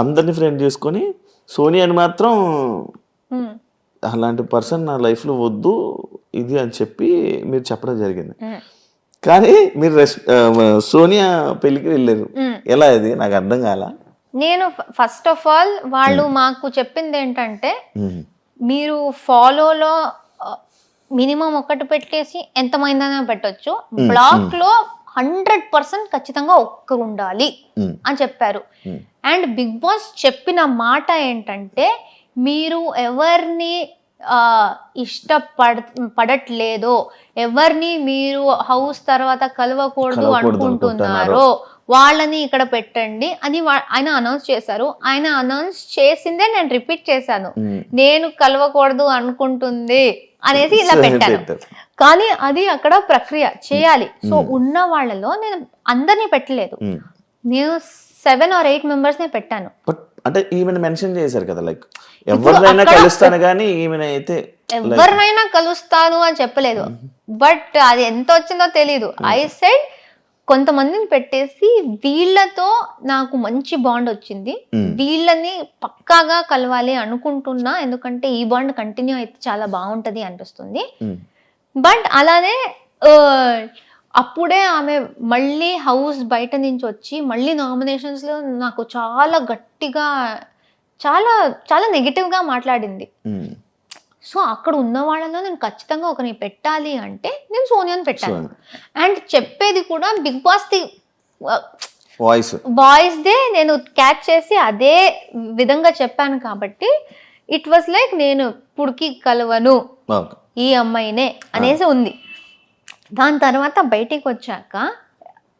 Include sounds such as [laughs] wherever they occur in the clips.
అందరిని ఫ్రెండ్ చేసుకొని సోనియాని మాత్రం అలాంటి పర్సన్ నా లైఫ్లో వద్దు ఇది అని చెప్పి మీరు చెప్పడం జరిగింది. కానీ మీరు సోనియా పెళ్ళికి వెళ్ళారు. ఎలా ఇది? నాకు అర్థం కాల? నేను ఫస్ట్ ఆఫ్ ఆల్ వాళ్ళు మాకు చెప్పింది ఏంటంటే మీరు ఫాలోలో మినిమం ఒకటి పెట్టేసి ఎంతమైందైనా పెట్టొచ్చు. బ్లాక్లో హండ్రెడ్ పర్సెంట్ ఖచ్చితంగా ఒక్కరు ఉండాలి. అని చెప్పారు. అండ్ బిగ్ బాస్ చెప్పిన మాట ఏంటంటే మీరు ఎవరిని ఇష్టపడ పడట్లేదో ఎవరిని మీరు హౌస్ తర్వాత కలవకూడదు అనుకుంటున్నారో వాళ్ళని ఇక్కడ పెట్టండి అని ఆయన అనౌన్స్ చేశారు. ఆయన అనౌన్స్ చేసిందే నేను రిపీట్ చేశాను. నేను కలవకూడదు అనుకుంటుంది అనేసి ఇలా పెట్టాను కానీ అది అక్కడ ప్రక్రియ చేయాలి. సో ఉన్న వాళ్ళలో నేను అందరినీ పెట్టలేదు. నేను సెవెన్ ఆర్ ఎయిట్ మెంబర్స్ నే పెట్టాను. అంటే ఈమెను మెన్షన్ చేశారు కదా లైక్ ఎవరినైనా కలుస్తాను కానీ ఈమెను అయితే ఎవరినైనా కలుస్తాను అని చెప్పలేదు. బట్ అది ఎంత వచ్చిందో తెలీదు. ఐ సెడ్ కొంతమందిని పెట్టేసి వీళ్ళతో నాకు మంచి బాండ్ వచ్చింది. వీళ్ళని పక్కాగా కలవాలి అనుకుంటున్నా. ఎందుకంటే ఈ బాండ్ కంటిన్యూ అయితే చాలా బాగుంటది అనిపిస్తుంది. బట్ అలానే అప్పుడే ఆమె మళ్ళీ హౌస్ బయట నుంచి వచ్చి మళ్ళీ నామినేషన్స్లో నాకు చాలా గట్టిగా చాలా చాలా నెగిటివ్గా మాట్లాడింది. సో అక్కడ ఉన్న వాళ్ళలో నేను ఖచ్చితంగా ఒకరిని పెట్టాలి అంటే నేను సోనియాని పెట్టాను. అండ్ చెప్పేది కూడా Bigg Boss the voice. Boys they నేను క్యాచ్ చేసి అదే విధంగా చెప్పాను కాబట్టి ఇట్ వాస్ లైక్ నేను పుడికి కలవను. ఈ అమ్మాయినే అనేసి ఉంది. దాని తర్వాత బయటికి వచ్చాక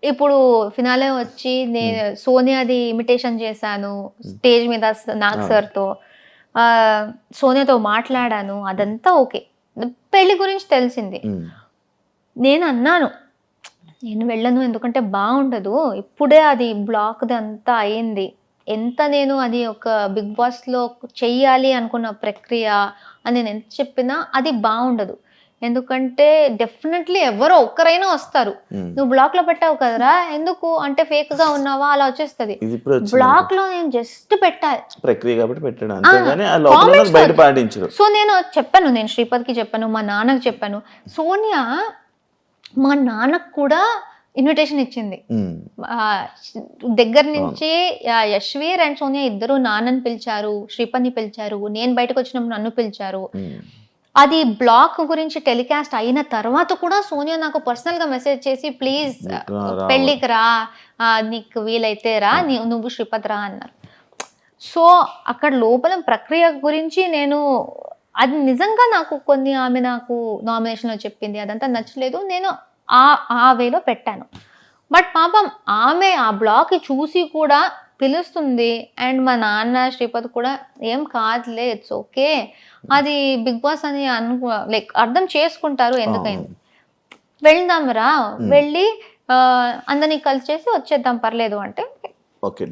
ఇప్పుడు ఫినాలే వచ్చి నేను సోనియాది ఇమిటేషన్ చేశాను స్టేజ్ మీద నాగ్ సార్తో. సోనియాతో మాట్లాడాను అదంతా ఓకే. పెళ్ళి గురించి తెలిసింది. నేను అన్నాను నేను వెళ్ళను ఎందుకంటే బాగుండదు. ఇప్పుడే అది బ్లాక్ అంతా అయింది. ఎంత నేను అది ఒక బిగ్ బాస్లో చెయ్యాలి అనుకున్న ప్రక్రియ అని నేను ఎంత చెప్పినా అది బాగుండదు. ఎందుకంటే డెఫినెట్లీ ఎవరో ఒక్కరైనా వస్తారు. నువ్వు బ్లాక్లో పెట్టావు కదరా ఎందుకు? అంటే ఫేక్గా ఉన్నావా? అలా వచ్చేస్తది. బ్లాక్లో నేను జస్ట్ పెట్టాలి ప్రక్రియ కాబట్టి పాటించరు. సో నేను చెప్పాను నేను శ్రీపద్కి చెప్పాను మా నాన్నకి చెప్పాను. సోనియా మా నాన్నకు కూడా ఇన్విటేషన్ ఇచ్చింది. ఆ, దగ్గర నుంచి యశ్వీర్ అండ్ సోనియా ఇద్దరు నాన్నని పిలిచారు శ్రీపద్ని పిలిచారు నేను బయటకు వచ్చినప్పుడు నన్ను పిలిచారు. మ్మ్. అది బ్లాక్ గురించి టెలికాస్ట్ అయిన తర్వాత కూడా సోనియా నాకు పర్సనల్గా మెసేజ్ చేసి ప్లీజ్ పెళ్ళికి రా నీకు వీలైతే రా నీ- నువ్వు శ్రీపద్ రా అన్నారు. సో అక్కడ లోపల ప్రక్రియ గురించి నేను అది నిజంగా నాకు కొన్ని ఆమె నాకు నామినేషన్లో చెప్పింది అదంతా నచ్చలేదు. నేను ఆ ఆ వేలో పెట్టాను. బట్ పాపం ఆమె ఆ బ్లాగ్ చూసి కూడా పిలుస్తుంది. అండ్ మా నాన్న శ్రీపద్ కూడా ఏం కాదులే ఇట్స్ ఓకే. అది బిగ్ బాస్ అని అనుకో లైక్ అర్థం చేసుకుంటారు ఎందుకైంది వెళ్దాం రా. వెళ్ళి అందరినీ కలిసి చేసి వచ్చేద్దాం పర్లేదు అంటే. ఓకే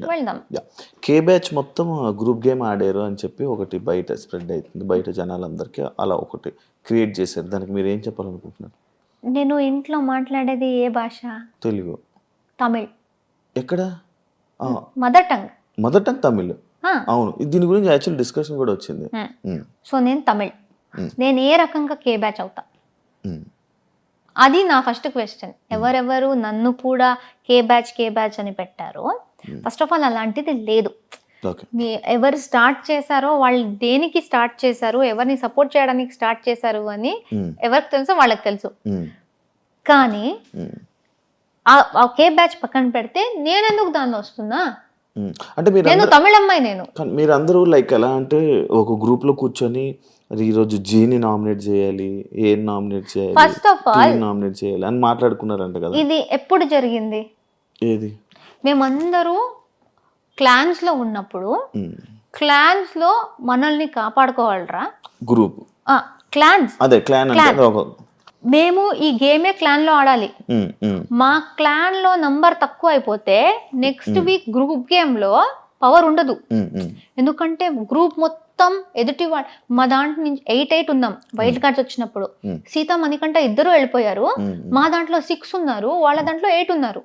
కే బ్యాచ్ మొత్తం గ్రూప్ గేమ్ ఆడారు అని చెప్పి ఒకటి బయట స్ప్రెడ్ అవుతుంది బయట జనాలందరికీ అలా ఒకటి క్రియేట్ చేశారు. దానికి మీరు ఏం చెప్పాలనుకుంటున్నారు? నేను ఇంట్లో మాట్లాడేది ఏ భాష? తెలుగు. తమిళ్. ఎక్కడ? మదర్ టంగ్ మొదట తమిళ్. అవును. దీని గురించి యాక్చువల్ డిస్కషన్ కూడా వచ్చింది. సో నేను తమిళ్. నేను ఏ రకంగా కే బ్యాచ్ అవుతా? అది నా ఫస్ట్ క్వశ్చన్ ఎవరెవరు నన్ను కూడా కే బ్యాచ్ కే బ్యాచ్ అని పెట్టారో? ఫస్ట్ ఆఫ్ ఆల్ అలాంటిది లేదు. ఎవరు స్టార్ట్ చేశారో వాళ్ళు దేనికి స్టార్ట్ చేశారు ఎవరిని సపోర్ట్ చేయడానికి స్టార్ట్ చేశారు అని ఎవరికి తెలుసో వాళ్ళకి తెలుసు. కానీ ఉమ్, ఆ- ఆ కే బ్యాచ్ పక్కన పెడితే నేను ఎందుకు దానిలో వస్తున్నా. అంటే మీరు నేను తమిళ అమ్మాయి నేను. మీరు అందరూ లైక్ ఎలా అంటే ఒక గ్రూప్లో కూర్చొని "అరే, ఈరోజు జీని నామినేట్ చేయాలి ఏ నామినేట్ చేయాలి ఫస్ట్ ఆఫ్ ఆల్ నామినేట్ చేయాలి అని మాట్లాడుకున్నారంట కదా. ఇది ఎప్పుడు జరిగింది? ఏది? మేమందరూ క్లాన్స్లో ఉన్నప్పుడు ఉమ్, క్లాన్స్లో మనల్ని కాపాడుకోవాలరా? గ్రూప్ క్లాన్స్ అదే క్లాన్ మేము ఈ గేమే క్లాన్లో ఆడాలి. మా క్లాన్లో నంబర్ తక్కువ అయిపోతే నెక్స్ట్ వీక్ గ్రూప్ గేమ్లో పవర్ ఉండదు. ఎందుకంటే గ్రూప్ మొత్తం ఎదుటి మా దాంట్లో నుంచి ఎయిట్ ఎయిట్ ఉన్నాం. వైల్డ్ కార్డ్స్ వచ్చినప్పుడు. సీత మణికంట ఇద్దరు వెళ్ళిపోయారు. మా దాంట్లో సిక్స్ ఉన్నారు. వాళ్ళ దాంట్లో ఎయిట్ ఉన్నారు.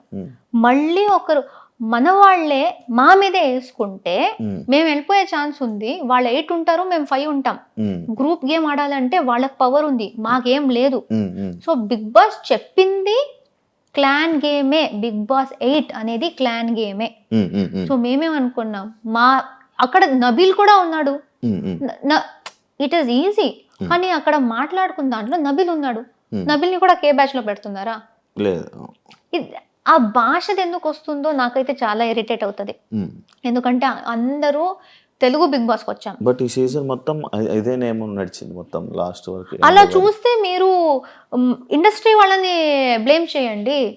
మళ్ళీ ఒకరు మన వాళ్ళే మా మీదే వేసుకుంటే మేము. వెళ్ళిపోయే ఛాన్స్ ఉంది. వాళ్ళు ఎయిట్ ఉంటారు మేము ఫైవ్ ఉంటాం. గ్రూప్ గేమ్ ఆడాలంటే వాళ్ళకి పవర్ ఉంది. మాకేం లేదు. సో బిగ్ బాస్ చెప్పింది క్లాన్ గేమే బిగ్ బాస్ ఎయిట్ అనేది క్లాన్ గేమే. సో మేమేమనుకున్నాం మా అక్కడ నబీల్ కూడా ఉన్నాడు. ఇట్ ఈస్ ఈజీ కానీ అక్కడ మాట్లాడుకున్న దాంట్లో నబీల్ ఉన్నాడు. నబీల్ని కూడా కే బ్యాచ్లో పెడుతున్నారా? లేదు. ఆ భాషది ఎందుకు వస్తుందో నాకైతే చాలా ఇరిటేట్ అవుతుంది. ఎందుకంటే అందరూ తెలుగు బిగ్ బాస్కి వచ్చాం. బట్ ఈ సీజన్ మొత్తం అ- ఇదే నేమ్ నడిచింది మొత్తం లాస్ట్ వరకు. అలా చూస్తే మీరు ఇండస్ట్రీ వాళ్ళని బ్లేమ్ చేయండి.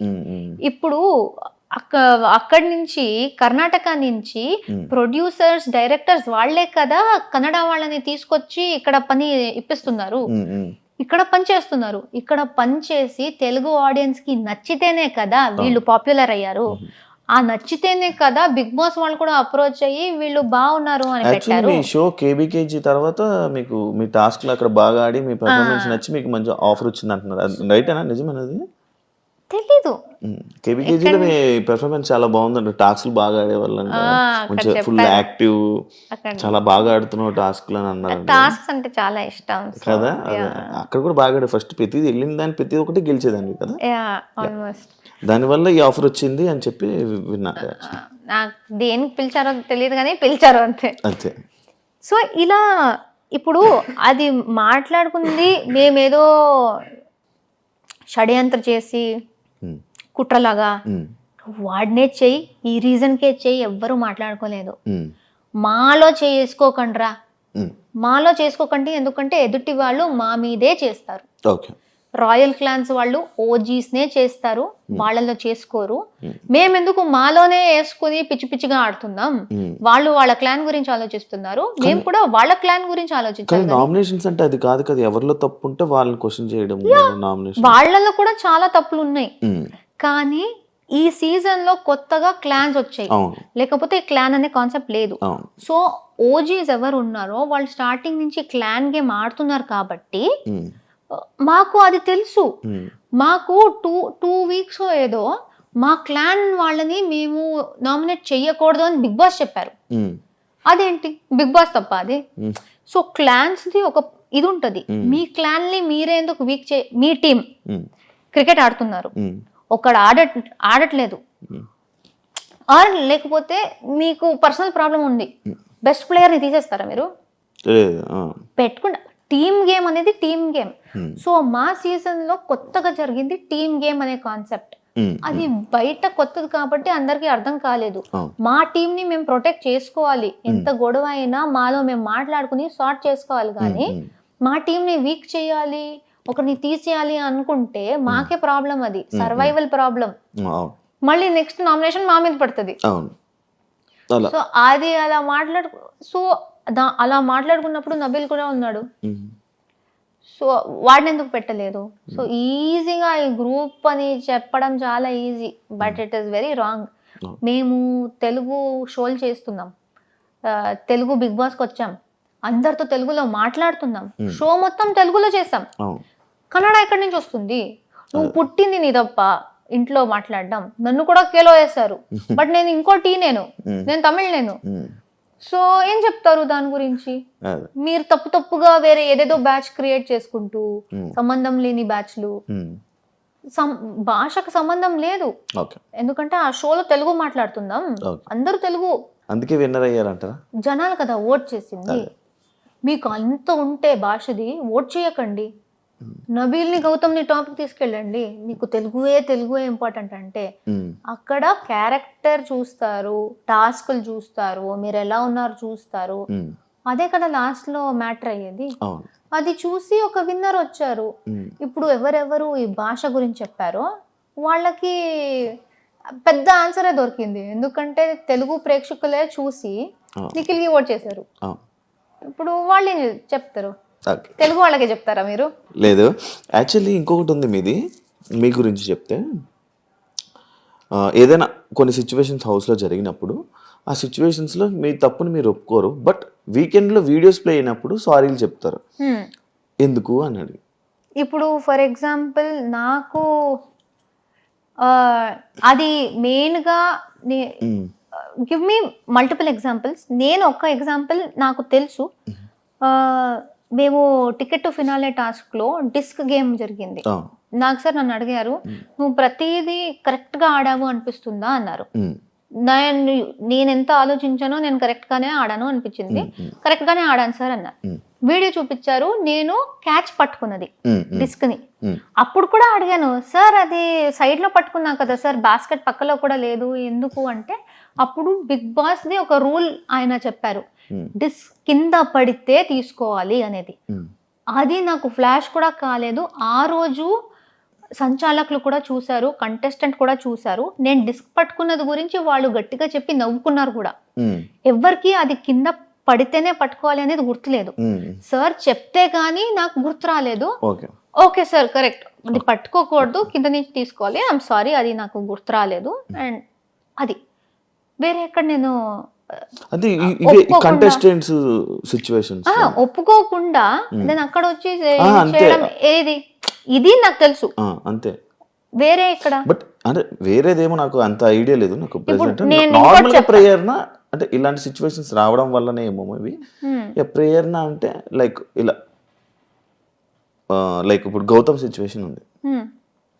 ఇప్పుడు అక్క అక్కడి నుంచి కర్ణాటక నుంచి. ప్రొడ్యూసర్స్ డైరెక్టర్స్ వాళ్ళే కదా కన్నడ వాళ్ళని తీసుకొచ్చి ఇక్కడ పని ఇప్పిస్తున్నారు. ఇక్కడ పని చేస్తున్నారు. ఇక్కడ పని చేసి తెలుగు ఆడియన్స్కి నచ్చితేనే కదా వీళ్ళు పాపులర్ అయ్యారు. ఆ నచ్చితేనే కదా బిగ్ బాస్ వాళ్ళు కూడా అప్రోచ్ అయ్యి వీళ్ళు బాగున్నారు అని యాక్చువల్లీ మీ షో కేబీకేజీ తర్వాత మీకు మీ టాస్క్లో అక్కడ బాగా ఆడి మీ పర్ఫార్మెన్స్ నచ్చి మీకు మంచి ఆఫర్ వచ్చింది అంటున్నారు రైటేనా నిజమేనది తెలీదు. కేబీకేజీలో మీ పెర్ఫార్మెన్స్ చాలా బాగుందండి. టాస్క్లు బాగా ఆడేవాళ్ళంట. ఆ, అక్కడ మంచిగా ఫుల్. యాక్టివ్ చాలా బాగా ఆడుతున్నావు టాస్క్లు అని అన్నారు. టాస్క్స్ అంటే చాలా ఇష్టం. కదా. అక్కడ కూడా బాగా ఆడే ఫస్ట్ ప్రతిది వెళ్ళిన దాని ప్రతి ఒక్కటి గెలిచేదాన్ని కదా? ఆల్మోస్ట్ దానివల్ల ఈ ఆఫర్ వచ్చింది అని చెప్పి విన్నా. నాకు దేనికి పిలిచారో తెలియదు కానీ పిలిచారు అంతే. అంతే. సో ఇలా ఇప్పుడు అది మాట్లాడుకుంది మేమేదో షడ్యంత్ర చేసి కుట్రలాగా వాడినే చెయ్యి ఈ రీజన్కే చెయ్యి ఎవ్వరూ మాట్లాడుకోలేదు. మాలో చేసుకోకండ్రా. మాలో చేసుకోకండి ఎందుకంటే ఎదుటి వాళ్ళు మా మీదే చేస్తారు. రాయల్ క్లాన్స్ వాళ్ళు ఓజీస్నే చేస్తారు వాళ్ళలో చేసుకోరు. మేమెందుకు మాలోనే వేసుకుని పిచ్చి పిచ్చిగా ఆడుతున్నాం. వాళ్ళు వాళ్ళ క్లాన్ గురించి ఆలోచిస్తున్నారు. మేము కూడా వాళ్ళ క్లాన్ గురించి ఆలోచించాలి. నామినేషన్స్ అంటే అది కాదు కదా. ఎవరిలో తప్పు ఉంటే వాళ్ళని క్వశ్చన్ చేయడం నామినేషన్ వాళ్ళలో కూడా చాలా తప్పులు ఉన్నాయి కానీ ఈ సీజన్లో కొత్తగా క్లాన్స్ వచ్చాయి. లేకపోతే క్లాన్ అనే కాన్సెప్ట్ లేదు. సో ఓజీస్ ఎవరు ఉన్నారో వాళ్ళు స్టార్టింగ్ నుంచి క్లాన్ గేమ్ ఆడుతున్నారు కాబట్టి మాకు అది తెలుసు. మాకు టూ టూ వీక్స్ ఏదో మా క్లాన్ వాళ్ళని మేము నామినేట్ చెయ్యకూడదు అని బిగ్ బాస్ చెప్పారు. అదేంటి? బిగ్ బాస్ తప్ప అది. సో క్లాన్స్ ది ఒక ఇది ఉంటది. మీ క్లాన్ని మీరే ఎందుకు వీక్ చే మీ టీం క్రికెట్ ఆడుతున్నారు. ఒకడు ఆడ ఆడట్లేదు. ఉమ్. ఆర్ లేకపోతే మీకు పర్సనల్ ప్రాబ్లం ఉంది. బెస్ట్ ప్లేయర్ని తీసేస్తారా మీరు? పెట్టుకుంటా. టీమ్ గేమ్ అనేది టీమ్ గేమ్ Hmm. సో మా సీజన్లో కొత్తగా జరిగింది టీమ్ గేమ్ అనే కాన్సెప్ట్ ఉమ్, అది బయట కొత్తది కాబట్టి అందరికీ అర్థం కాలేదు. మా టీం ని మేము ప్రొటెక్ట్ చేసుకోవాలి. ఎంత గొడవ అయినా మాలో మేము మాట్లాడుకుని సార్ట్ చేసుకోవాలి కానీ మా టీం ని వీక్ చేయాలి. ఒకరిని తీసేయాలి అనుకుంటే మాకే ప్రాబ్లం అది. సర్వైవల్ ప్రాబ్లం మళ్ళీ నెక్స్ట్ నామినేషన్ మా మీద పడుతుంది. సో అది అలా మాట్లాడు సో అలా మాట్లాడుకున్నప్పుడు నబీల్ కూడా ఉన్నాడు. సో వాడిని ఎందుకు పెట్టలేదు? సో ఈజీగా ఈ గ్రూప్ అని చెప్పడం చాలా easy but it is very wrong. మేము తెలుగు షోలు చేస్తున్నాం. తెలుగు బిగ్ బాస్కి వచ్చాం. అందరితో తెలుగులో మాట్లాడుతున్నాం. షో మొత్తం తెలుగులో చేస్తాం కన్నడ ఎక్కడి నుంచి వస్తుంది? నువ్వు పుట్టింది నీ తప్ప ఇంట్లో మాట్లాడడం. నన్ను కూడా కేలో వేశారు. [laughs] బట్ నేను ఇంకో టీ నేను. నేను తమిళ్ నేను. సో ఏం చెప్తారు దాని గురించి? మీరు తప్పు తప్పుగా వేరే ఏదేదో బ్యాచ్ క్రియేట్ చేసుకుంటూ. సంబంధం లేని బ్యాచ్లు. భాషకు సంబంధం లేదు. ఎందుకంటే ఆ షోలో తెలుగు మాట్లాడుతున్నాం ఓకే. అందరూ తెలుగు. అందుకే విన్నర్ అయ్యారంటారా? జనాలు కదా ఓట్ చేసింది. మీకు అంత ఉంటే భాషది ఓట్ చేయకండి. నబీల్ని గౌతమ్ని టాపిక్ తీసుకెళ్ళండి. మీకు తెలుగుయే తెలుగుయే ఇంపార్టెంట్ అంటే అక్కడ క్యారెక్టర్ చూస్తారు టాస్క్లు చూస్తారు మీరు ఎలా ఉన్నారు చూస్తారు. అదే కదా లాస్ట్లో మ్యాటర్ అయ్యేది. అది చూసి ఒక విన్నర్ వచ్చారు. ఇప్పుడు ఎవరెవరు ఈ భాష గురించి చెప్పారో వాళ్ళకి పెద్ద ఆన్సరే దొరికింది. ఎందుకంటే తెలుగు ప్రేక్షకులే చూసి నిఖిల్కి ఓట్ చేశారు. ఇప్పుడు వాళ్ళు ఏం చెప్తారు? తెలుగు వాళ్ళకే చెప్తారా మీరు? లేదు. యాక్చువల్లీ ఇంకొకటి ఉంది మీది. మీ గురించి చెప్తే ఏదైనా కొన్ని సిచ్యువేషన్స్ హౌస్లో జరిగినప్పుడు ఆ సిచ్యువేషన్స్లో మీ తప్పుని మీరు ఒప్పుకోరు. బట్ వీకెండ్లో వీడియోస్ ప్లే అయినప్పుడు సారీలు చెప్తారు. ఎందుకు అని అడిగి. ఇప్పుడు ఫర్ ఎగ్జాంపుల్ నాకు అది మెయిన్గా గివ్ మీ మల్టిపుల్ ఎగ్జాంపుల్స్ నేను ఒక్క ఎగ్జాంపుల్ నాకు తెలుసు. మేము టికెట్ టు ఫినాలే టాస్క్లో డిస్క్ గేమ్ జరిగింది. నాకు సార్ నన్ను అడిగారు నువ్వు ప్రతిదీ కరెక్ట్గా ఆడావు అనిపిస్తుందా? అన్నారు. నేను నేను ఎంత ఆలోచించానో నేను కరెక్ట్గానే ఆడాను అనిపించింది. ఉమ్, కరెక్ట్గానే ఆడాను సార్ అన్నారు. వీడియో చూపించారు నేను క్యాచ్ పట్టుకున్నది డిస్క్ని. ఉమ్, అప్పుడు కూడా అడిగాను సార్ అది సైడ్లో పట్టుకున్నా కదా సార్ బాస్కెట్ పక్కలో కూడా లేదు ఎందుకు? అంటే అప్పుడు బిగ్ బాస్ది ఒక రూల్ ఆయన చెప్పారు డిస్క్ కింద పడితే తీసుకోవాలి అనేది. అది నాకు ఫ్లాష్ కూడా కాలేదు. ఆ రోజు సంచాలకులు కూడా చూశారు కంటెస్టెంట్ కూడా చూశారు. నేను డిస్క్ పట్టుకున్నది గురించి వాళ్ళు గట్టిగా చెప్పి నవ్వుకున్నారు కూడా. ఎవరికి అది కింద పడితేనే పట్టుకోవాలి అనేది గుర్తులేదు. సార్ చెప్తే కానీ నాకు గుర్తు రాలేదు. ఓకే. Sir correct. అది పట్టుకోకూడదు కింద నుంచి తీసుకోవాలి. ఐఎమ్ సారీ అది నాకు గుర్తు రాలేదు. అండ్ అది. వేరే ఎక్కడ నేను అది ఒప్పుకోకుండా- కంటెస్టెంట్స్ నేను అక్కడ వచ్చి. చేయడం ఏది? ఇది నాకు తెలుసు. అంతే. వేరే ఇక్కడ బట్ అంటే వేరేదేమో నాకు అంత ఐడియా లేదు. నాకు ప్రెసెంట్ నార్మల్. ప్రేయర్ నా అంటే ఇలాంటి సిచ్యువేషన్స్ రావడం వల్లనే ఏమో ఇవి Hmm. ప్రేయర్ నా అంటే లైక్ ఇలా లైక్ ఇప్పుడు గౌతమ్ సిచ్యువేషన్ ఉంది. Hmm.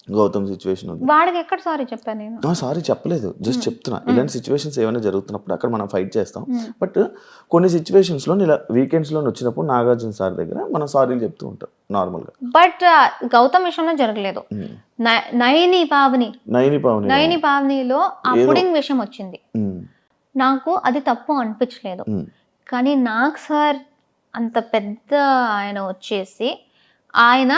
గౌతమ్ సిచ్యువేషన్ ఉంది. వాడికి ఎక్కడ సారీ చెప్పాను నేను? సారీ చెప్పలేదు. జస్ట్ చెప్తున్నా. ఇలాంటి సిచ్యువేషన్స్ ఏమైనా జరుగుతున్నప్పుడు అక్కడ మనం ఫైట్ చేస్తాం. Hmm. బట్ కొన్ని సిచ్యువేషన్స్లో ఇలా వీకెండ్స్లో వచ్చినప్పుడు నాగార్జున సార్ దగ్గర మనం సారీలు చెప్తూ ఉంటాం నార్మల్గా బట్ గౌతమ్ విషయంలో జరగలేదు. Hmm. నయని పావని. నైని పావని నయని పావనిలో ఆ పుడింగ్ విషయం వచ్చింది. నాకు అది తప్పు అనిపించలేదు. కానీ నాకు సార్ అంత పెద్ద ఆయన వచ్చేసి ఆయన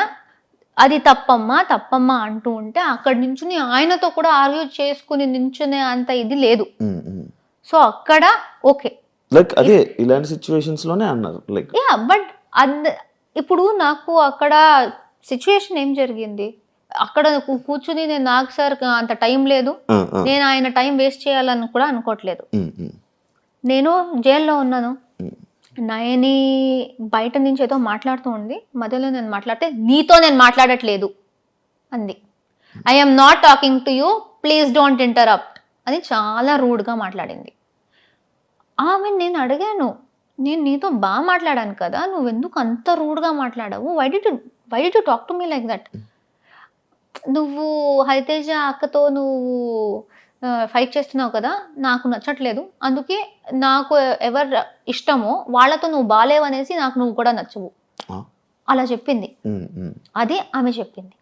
అది తప్పమ్మా తప్పమ్మా అంటూ ఉంటే అక్కడి నుంచి ఆయనతో కూడా ఆర్గ్యూ చేసుకుని నించునే అంత ఇది లేదు. సో అక్కడ ఓకే. లైక్ అదే ఇలాంటి సిచ్యువేషన్స్లోనే అన్నారు లైక్ యా బట్ అద్ ఇప్పుడు నాకు అక్కడ సిచ్యుయేషన్ ఏం జరిగింది? అక్కడ కూర్చుని నేను నాకు సార్ అంత టైం లేదు. నేను ఆయన టైం వేస్ట్ చేయాలని కూడా అనుకోవట్లేదు. నేను జైల్లో ఉన్నాను. నయని బయట నుంచి ఏదో మాట్లాడుతూ ఉంది. మధ్యలో నేను మాట్లాడితే నీతో నేను మాట్లాడట్లేదు అంది. I'm not talking to you please don't interrupt అని చాలా రూడ్గా మాట్లాడింది. ఆమె నేను అడిగాను నేను నీతో బాగా మాట్లాడాను కదా నువ్వు ఎందుకు అంత రూడ్గా మాట్లాడావు? Why did why did talk to me like that నువ్వు హరితేజ అక్కతో నువ్వు ఫైట్ చేస్తున్నావు కదా నాకు నచ్చట్లేదు. అందుకే నాకు ఎవరు ఇష్టమో వాళ్ళతో నువ్వు బాలేవనేసి నాకు నువ్వు కూడా నచ్చవు. అలా చెప్పింది. అది ఆమె చెప్పింది.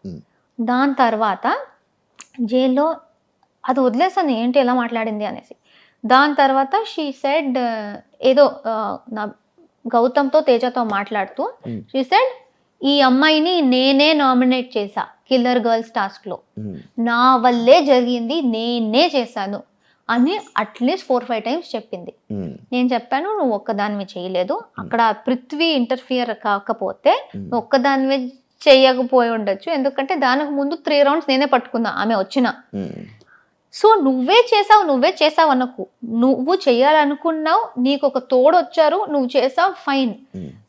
దాని తర్వాత జైల్లో అది వదిలేసాను ఏంటి ఎలా మాట్లాడింది అనేసి. దాని తర్వాత షీ సెడ్ ఏదో నా గౌతమ్తో తేజతో మాట్లాడుతూ. షీ సెడ్ ఈ అమ్మాయిని నేనే నామినేట్ చేశా కిల్లర్ గర్ల్స్ టాస్క్లో. నా వల్లే జరిగింది నేనే చేశాను అని అట్లీస్ట్ ఫోర్ ఫైవ్ టైమ్స్ చెప్పింది. నేను చెప్పాను నువ్వు ఒక్కదానివి చేయలేదు. అక్కడ పృథ్వీ ఇంటర్ఫియర్ కాకపోతే ఒక్కదానివే చేయకపోయి ఉండొచ్చు. ఎందుకంటే దానికి ముందు త్రీ రౌండ్స్ నేనే పట్టుకున్నా ఆమె వచ్చిన. సో నువ్వే చేసావు నువ్వే చేసావు అనకు. నువ్వు చేయాలనుకున్నావు నీకు ఒక తోడు వచ్చారు నువ్వు చేసావు ఫైన్.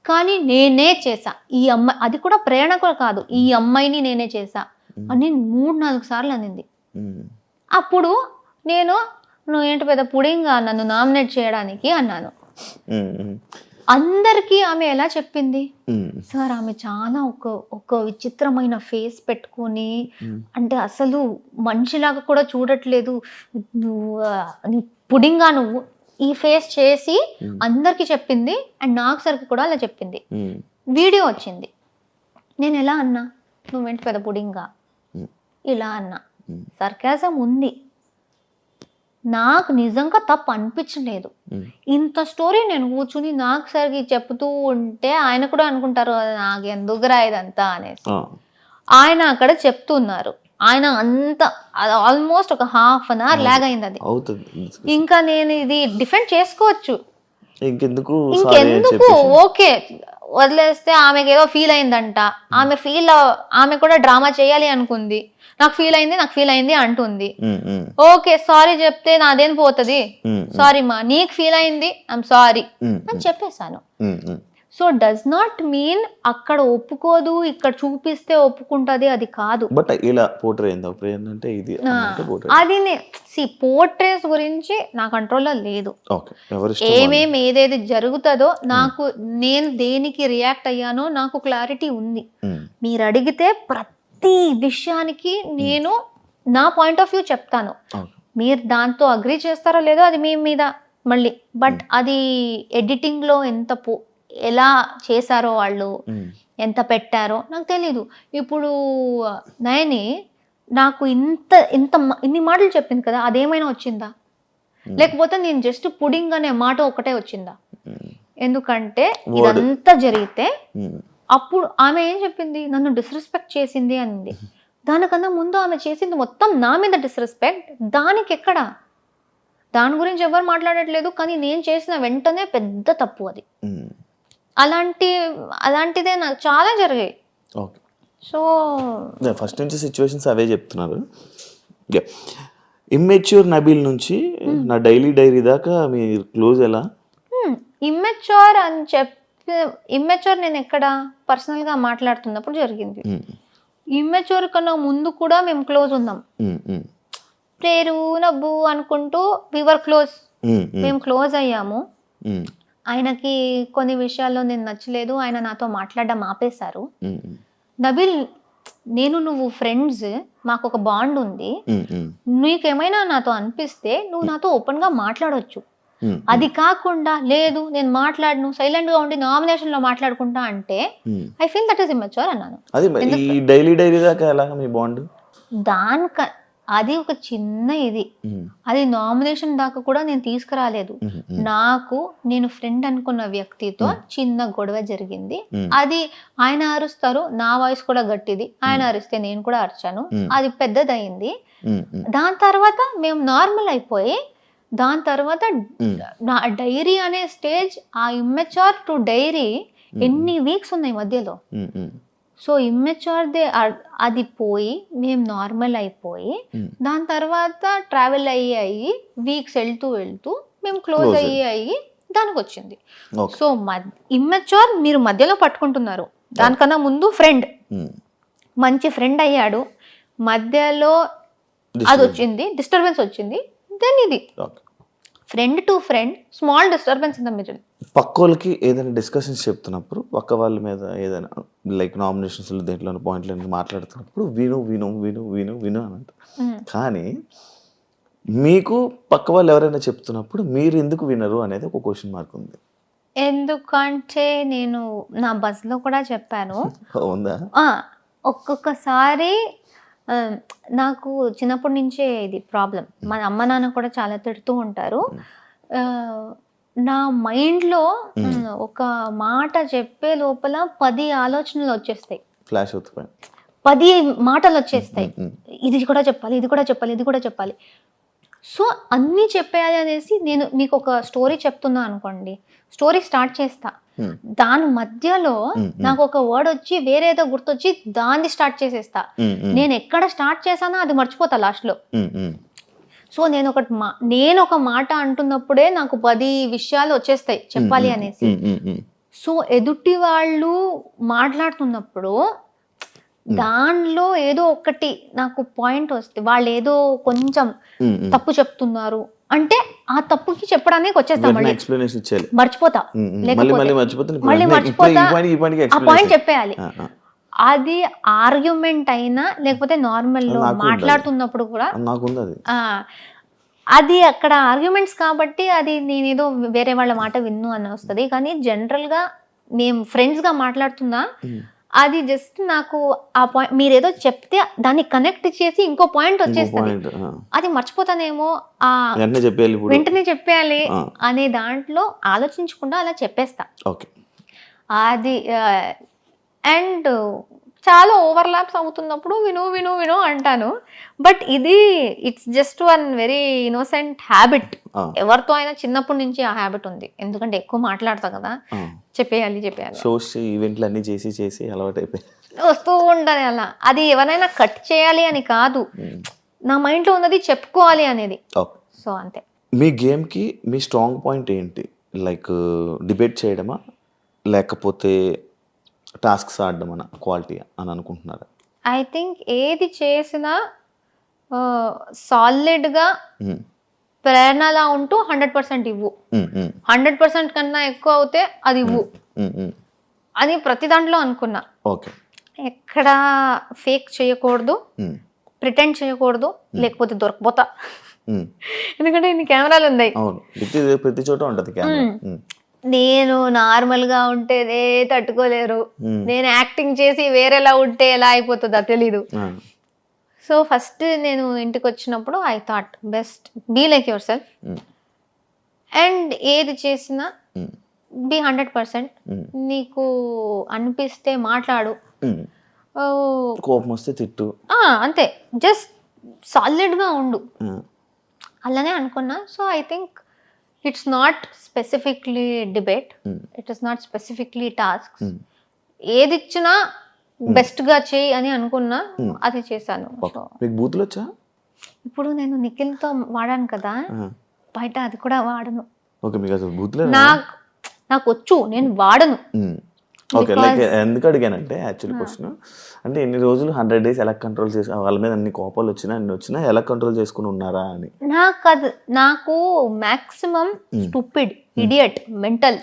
కానీ నేనే చేసా ఈ అమ్మాయి అది కూడా ప్రేరణ కూడా కాదు. ఈ అమ్మాయిని నేనే చేసా అని మూడు నాలుగు సార్లు అనింది. అప్పుడు నేను నువ్వు ఏంటి పెద్ద పుడింగా? నన్ను నామినేట్ చేయడానికి అన్నాను. అందరికీ ఆమె ఎలా చెప్పింది? సార్ ఆమె చాలా ఒక ఒక విచిత్రమైన ఫేస్ పెట్టుకొని అంటే అసలు మనిషిలాగా కూడా చూడట్లేదు. నువ్వు పుడింగా నువ్వు ఈ ఫేస్ చేసి అందరికీ చెప్పింది అండ్ నాకు సరికి కూడా అలా చెప్పింది. వీడియో వచ్చింది. నేను ఎలా అన్నా? నువ్వేంటి పెద్ద పుడింగా? ఇలా అన్నా. సర్కాజం ఉంది. నాకు నిజంగా తప్పు అనిపించలేదు. ఇంత స్టోరీ నేను కూర్చుని నాకు సరికి చెప్తూ ఉంటే ఆయన కూడా అనుకుంటారు నాకు ఎందుకురా ఇదంతా అనేసి. ఆయన అక్కడ చెప్తున్నారు. ఆయన అంత ఆల్మోస్ట్ ఒక హాఫ్ అన్ అవర్ లాగ్ అయింది అది. ఇంకా నేను ఇది డిఫెండ్ చేసుకోవచ్చు. ఇంకెందుకు? ఇంకెందుకు? ఓకే. వదిలేస్తే ఆమెకి ఏదో ఫీల్ అయిందంట. ఆమె ఫీల్ ఆమె కూడా డ్రామా చేయాలి అనుకుంది. నాకు ఫీల్ అయింది నాకు ఫీల్ అయింది అంటుంది. ఓకే సారీ చెప్తే నాదేం పోతుంది? సారీ మా నీకు ఫీల్ అయింది? ఐఎమ్ సారీ అని చెప్పేశాను. సో డస్ నాట్ మీన్ అక్కడ ఒప్పుకోదు ఇక్కడ చూపిస్తే ఒప్పుకుంటది అది కాదు. బట్ ఇలా పోర్ట్రే ఇది అంటే పోర్ట్రే అది సి పోర్ట్రేస్ గురించి నా కంట్రోల్లో లేదు. ఏమేమి ఏదేది జరుగుతుందో నాకు నేను దేనికి రియాక్ట్ అయ్యానో నాకు క్లారిటీ ఉంది. మీరు అడిగితే ప్రతి విషయానికి నేను నా పాయింట్ ఆఫ్ వ్యూ చెప్తాను. మీరు దాంతో అగ్రి చేస్తారో లేదో అది మీ మీద మళ్ళీ. బట్ అది ఎడిటింగ్లో ఎంత పో ఎలా చేశారో వాళ్ళు ఎంత పెట్టారో నాకు తెలీదు. ఇప్పుడు నయని నాకు ఇంత ఇంత ఇన్ని మాటలు చెప్పింది కదా అదేమైనా వచ్చిందా? లేకపోతే నేను జస్ట్ పుడింగ్ అనే మాట ఒకటే వచ్చిందా? ఎందుకంటే. ఇదంతా జరిగితే అప్పుడు ఆమె ఏం చెప్పింది? నన్ను డిస్రెస్పెక్ట్ చేసింది అనింది. దానికన్నా ముందు ఆమె చేసింది మొత్తం నా మీద డిస్రెస్పెక్ట్ దానికి ఎక్కడ? దాని గురించి ఎవరు మాట్లాడట్లేదు కానీ నేను చేసిన వెంటనే పెద్ద తప్పు అది. అలాంటి అలాంటిదే నాకు చాలా జరిగాయి. ఓకే. సో ఫస్ట్ నుంచి సిచ్యువేషన్స్ అవే చెప్తున్నారు. ఇమ్మెచ్యూర్ నబీల్ నుంచి నా డైలీ డైరీ దాకా మీ క్లోజ్ ఎలా? ఇమ్మెచ్యూర్ అని చెప్పి ఇమ్మెచ్యూర్ నేను ఎక్కడ పర్సనల్గా మాట్లాడుతున్నప్పుడు జరిగింది. ఇమ్మెచ్యూర్ కన్నా ముందు కూడా మేము క్లోజ్ ఉన్నాం. పేరు నవ్వు అనుకుంటూ వివర్ క్లోజ్ మేము క్లోజ్ అయ్యాము. ఆయనకి కొన్ని విషయాల్లో నేను నచ్చలేదు. ఆయన నాతో మాట్లాడడం ఆపేశారు. నబిల్ నేను నువ్వు ఫ్రెండ్స్ మాకు ఒక బాండ్ ఉంది. నీకేమైనా నాతో అనిపిస్తే నువ్వు నాతో ఓపెన్గా మాట్లాడొచ్చు. ఉమ్, అది కాకుండా లేదు నేను మాట్లాడను సైలెంట్గా ఉండి నామినేషన్లో మాట్లాడుకుంటా అంటే. I feel that is immature అన్నాను. అది డైలీ డైరీ దాకా ఎలాగ మీ బాండ్ దానిక అది ఒక చిన్న ఇది. అది నామినేషన్ దాకా కూడా నేను తీసుకురాలేదు. నాకు నేను ఫ్రెండ్ అనుకున్న వ్యక్తితో చిన్న గొడవ జరిగింది. Hmm. అది ఆయన అరుస్తారు నా వాయిస్ కూడా గట్టిది. ఆయన అరిస్తే నేను కూడా అరిచాను. Hmm. అది పెద్దదయింది. దాని తర్వాత మేము నార్మల్ అయిపోయి దాని తర్వాత నా డైరీ అనే స్టేజ్ ఆ ఇమ్మెచ్యూర్ టు డైరీ ఎన్ని వీక్స్ ఉన్నాయి మధ్యలో? సో ఇమ్మెచ్యూర్దే అది పోయి మేము నార్మల్ అయిపోయి దాని తర్వాత ట్రావెల్ అయ్యి అయ్యి వీక్స్ వెళ్తూ వెళ్తూ మేము క్లోజ్ అయ్యి అయ్యి. దానికి వచ్చింది సో ఇమ్మెచ్యూర్ మీరు మధ్యలో పట్టుకుంటున్నారు. దానికన్నా ముందు ఫ్రెండ్ మంచి ఫ్రెండ్ అయ్యాడు. మధ్యలో అది వచ్చింది డిస్టర్బెన్స్ వచ్చింది. దెన్ ఇది friend to friend small disturbance in the middle పక్క వాళ్ళకి ఏదైనా డిస్కషన్స్ చెప్తున్నప్పుడు పక్క వాళ్ళ మీద ఏదైనా లైక్ నామినేషన్స్ దేంట్లో పాయింట్లు మాట్లాడుతున్నప్పుడు విను విను విను విను విను అని అంటారు. కానీ మీకు పక్క వాళ్ళు ఎవరైనా చెప్తున్నప్పుడు మీరు ఎందుకు వినరు అనేది ఒక క్వశ్చన్ మార్క్ ఉంది. ఎందుకంటే నేను నా బస్లో కూడా చెప్పాను. [laughs] ఉందా? ఒక్కొక్కసారి నాకు చిన్నప్పటి నుంచే ఇది ప్రాబ్లం. మన అమ్మ నాన్న కూడా చాలా తిడుతూ ఉంటారు. ఆ, నా మైండ్లో ఒక మాట చెప్పే లోపల పది ఆలోచనలు వచ్చేస్తాయి. ఫ్లాష్ అవుతుంది పది మాటలు వచ్చేస్తాయి. ఇది కూడా చెప్పాలి ఇది కూడా చెప్పాలి ఇది కూడా చెప్పాలి. సో అన్నీ చెప్పేయాలి అనేసి నేను మీకు ఒక స్టోరీ చెప్తున్నా అనుకోండి. స్టోరీ స్టార్ట్ చేస్తా. దాని మధ్యలో. నాకు ఒక వర్డ్ వచ్చి వేరేదో గుర్తొచ్చి దాన్ని స్టార్ట్ చేసేస్తా. నేను ఎక్కడ స్టార్ట్ చేశానో అది మర్చిపోతా లాస్ట్లో. ఉమ్, ఉమ్, సో నేను ఒకటి మా నేను ఒక మాట అంటున్నప్పుడే నాకు పది విషయాలు వచ్చేస్తాయి చెప్పాలి అనేసి. సో ఎదుటి వాళ్ళు మాట్లాడుతున్నప్పుడు దానిలో ఏదో ఒకటి నాకు పాయింట్ వస్తే వాళ్ళు ఏదో కొంచెం. తప్పు చెప్తున్నారు అంటే ఆ తప్పుకి చెప్పడానికి వచ్చేస్తా వెంటనే మళ్ళీ ఎక్స్ప్లెనేషన్ ఇచ్చేయాలి మర్చిపోతా మళ్ళీ మళ్ళీ మర్చిపోతే మళ్ళీ ఆ పాయింట్. చెప్పేయాలి. అది ఆర్గ్యుమెంట్ అయినా లేకపోతే నార్మల్. మాట్లాడుతున్నప్పుడు కూడా అది అక్కడ ఆర్గ్యుమెంట్స్ కాబట్టి అది నేనేదో వేరే వాళ్ళ మాట విన్ను అని వస్తుంది కానీ జనరల్గా మేము ఫ్రెండ్స్గా మాట్లాడుతున్నా. అది జస్ట్ నాకు ఆ పాయింట్ మీరు ఏదో చెప్తే దాన్ని కనెక్ట్ చేసి ఇంకో పాయింట్ వచ్చేస్తుంది. అది మర్చిపోతానేమో ఆ వెంటనే చెప్పేయాలి. అనే దాంట్లో ఆలోచించకుండా అలా చెప్పేస్తా ఓకే అది అండ్ చాలా ఓవర్లాప్స్ అవుతున్నప్పుడు విను విను విను అంటాను. బట్ ఇది it's just one very innocent habit ఎవరితో అయినా చిన్నప్పటి నుంచి ఆ హ్యాబిట్ ఉంది. ఎందుకంటే ఎక్కువ మాట్లాడతా కదా. చెప్పేయాలి చెప్పేయాలి. షోస్ ఈవెంట్లు అన్ని చేసి చేసి అలవాటు అయిపోయి వస్తూ ఉండాలి అలా. అది ఎవరైనా కట్ చేయాలి అని కాదు. నా మైండ్లో ఉన్నది చెప్పుకోవాలి అనేది. సో అంతే. మీ గేమ్కి మీ స్ట్రాంగ్ పాయింట్ ఏంటి? లైక్ డిబేట్ చేయడమా? లేకపోతే టాస్క్స్ ఆడడం అన్న క్వాలిటీ అని అనుకుంటున్నారా. ఐ థింక్ ఏది చేసినా సాలిడ్గా. ప్రేరణలా ఉంటూ హండ్రెడ్ పర్సెంట్ ఇవ్వు. హండ్రెడ్ పర్సెంట్ కన్నా ఎక్కువ అవుతే అది ఇవ్వు. అని ప్రతి దాంట్లో అనుకున్నా. ఓకే. ఎక్కడ ఫేక్ చేయకూడదు ప్రిటెండ్ చేయకూడదు లేకపోతే దొరకపోతా. ఎందుకంటే ఇన్ని కెమెరాలు ఉన్నాయి ప్రతి చోట ఉంటుంది నేను నార్మల్గా ఉంటేనే తట్టుకోలేరు. నేను యాక్టింగ్ చేసి వేరేలా ఉంటే ఎలా అయిపోతుందో తెలీదు. సో ఫస్ట్ నేను ఇంటికి వచ్చినప్పుడు I thought best be like yourself and ఏది చేసినా బీ హండ్రెడ్ పర్సెంట్ నీకు అనిపిస్తే మాట్లాడు. కోపం వస్తే తిట్టు. అంతే. జస్ట్ సాలిడ్గా ఉండు. అలానే అనుకున్నా. So I think it's not specifically debate. It is not specifically task. ఏది ఇచ్చినా బెస్ట్గా చేయి అని అనుకున్నా అది చేశాను. మీకు బూతులు వచ్చా? ఇప్పుడు నేను నిఖిల్తో వాడాను కదా బయట అది కూడా వాడను. నాకు నాకు వచ్చు నేను వాడను. ఓకే లైక్ ఎందుకు అడిగానంటే యాక్చువల్ క్వశ్చన్ అంటే ఎన్ని రోజులు హండ్రెడ్ డేస్ ఎలా కంట్రోల్ చేసి వాళ్ళ మీద అన్ని కోపాలు వచ్చినా అన్ని వచ్చినా ఎలా కంట్రోల్ చేసుకుని ఉన్నారా అని. నాకు అది నాకు మాక్సిమం స్టూపిడ్ ఇడియట్ మెంటల్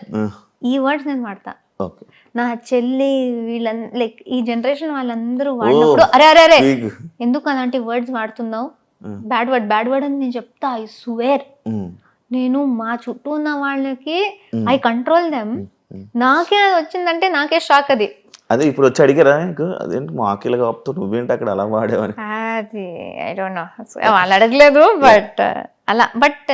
ఈ వర్డ్స్ నేను వాడతా. ఓకే నా చెల్లి వీళ్ళ లైక్ ఈ జనరేషన్ వాళ్ళందరూ వాడినప్పుడు అరే అరే అరే ఎందుకు అలాంటి వర్డ్స్ వాడుతున్నావు? బ్యాడ్ వర్డ్ బ్యాడ్ వర్డ్ అని నేను చెప్తా ఐ స్వేర్ నేను మా చుట్టూ ఉన్న వాళ్ళకి ఐ కంట్రోల్ దెమ్ నాకే అది వచ్చిందంటే నాకే షాక్ అది. అదే ఇప్పుడు వచ్చి అడిగారా నీకు? అదేంటి మాకిలా కాపుతూ నువ్వేంటి అక్కడ అలా వాడేవని? అది ఐ డోంట్ నో వాళ్ళు అడగలేదు బట్ అలా బట్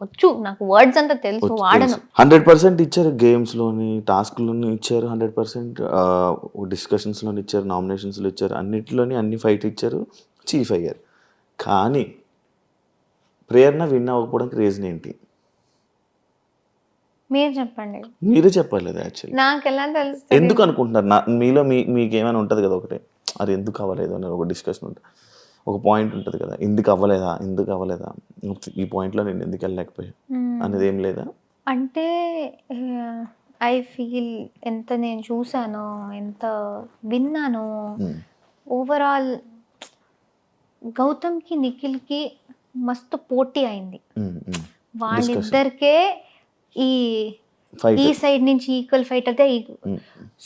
వచ్చు నాకు వర్డ్స్ అంతా తెలుసు వాడను. హండ్రెడ్ పర్సెంట్ ఇచ్చారు గేమ్స్లోని టాస్క్లోని ఇచ్చారు హండ్రెడ్ పర్సెంట్ డిస్కషన్స్లోని ఇచ్చారు నామినేషన్స్లో ఇచ్చారు అన్నిటిలోని అన్ని ఫైట్ ఇచ్చారు చీఫ్ అయ్యారు. కానీ ప్రేరణ విన్ అవ్వకపోవడానికి రీజన్ ఏంటి? మీరు చెప్పండి. మీరే చెప్పలేదు యాక్చువల్లీ నాకు ఎలా తెలుసు ఎందుకు అనుకుంటున్నారు? నా మీలో మీ మీకు ఏమైనా ఉంటుంది కదా ఒకటి? అది ఎందుకు అవ్వలేదు? అని ఒక డిస్కషన్ ఉంటుంది. ఒక పాయింట్ ఉంటుంది కదా ఎందుకు అవ్వలేదా? ఎందుకు అవ్వలేదా? ఈ పాయింట్లో నేను ఎందుకు వెళ్ళలేకపోయా అనేది ఏం లేదా? అంటే ఐ ఫీల్ ఎంత నేను చూసానో ఎంత విన్నానో. ఓవరాల్ గౌతమ్కి నిఖిల్కి మస్తు పోటీ అయింది. వాళ్ళిద్దరికే ఈ ఈ సైడ్ నుంచి ఈక్వల్ ఫైట్ అయితే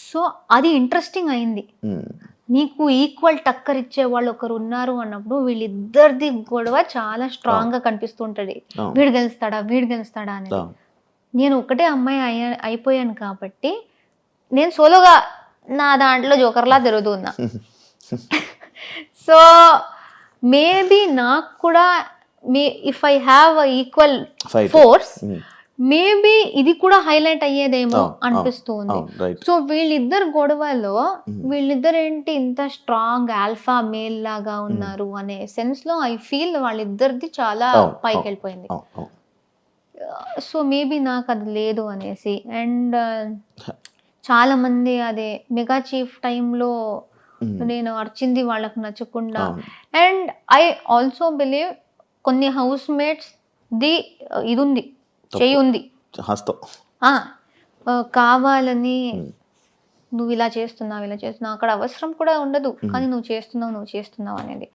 సో అది ఇంట్రెస్టింగ్ అయింది. ఉమ్, నీకు ఈక్వల్ టక్కర్ ఇచ్చే వాళ్ళు ఒకరు ఉన్నారు అన్నప్పుడు వీళ్ళిద్దరిది గొడవ చాలా స్ట్రాంగ్గా కనిపిస్తుంటది. అవును. వీడు గెలుస్తాడా? వీడు గెలుస్తాడా అని ఆ, నేను ఒకటే అమ్మాయి అయ్యా అయిపోయాను కాబట్టి నేను సోలోగా నా దాంట్లో జోకర్లా తిరుగుతున్నా. [laughs] సో మేబీ నాకు కూడా may if I have equal. Force maybe ఇది కూడా హైలైట్ అయ్యేదేమో అనిపిస్తుంది. సో వీళ్ళిద్దరు గొడవలో వీళ్ళిద్దరు ఏంటి ఇంత స్ట్రాంగ్ ఆల్ఫా మేల్ లాగా ఉన్నారు అనే సెన్స్లో ఐ ఫీల్ వాళ్ళిద్దరిది చాలా పైకి. వెళ్ళిపోయింది. సో మేబీ నాకు అది లేదు అనేసి. అండ్ చాలా మంది అదే మెగా చీఫ్ టైంలో నేను అర్చింది వాళ్ళకు నచ్చకుండా. అండ్ ఐ ఆల్సో బిలీవ్ కొన్ని హౌస్ మేట్స్ ది ఇది ఉంది. చెయ్యి ఉంది హస్తం. కావాలని నువ్వు ఇలా చేస్తున్నావు ఇలా చేస్తున్నావు. అక్కడ అవసరం కూడా ఉండదు. కానీ నువ్వు చేస్తున్నావు నువ్వు చేస్తున్నావు అనేది.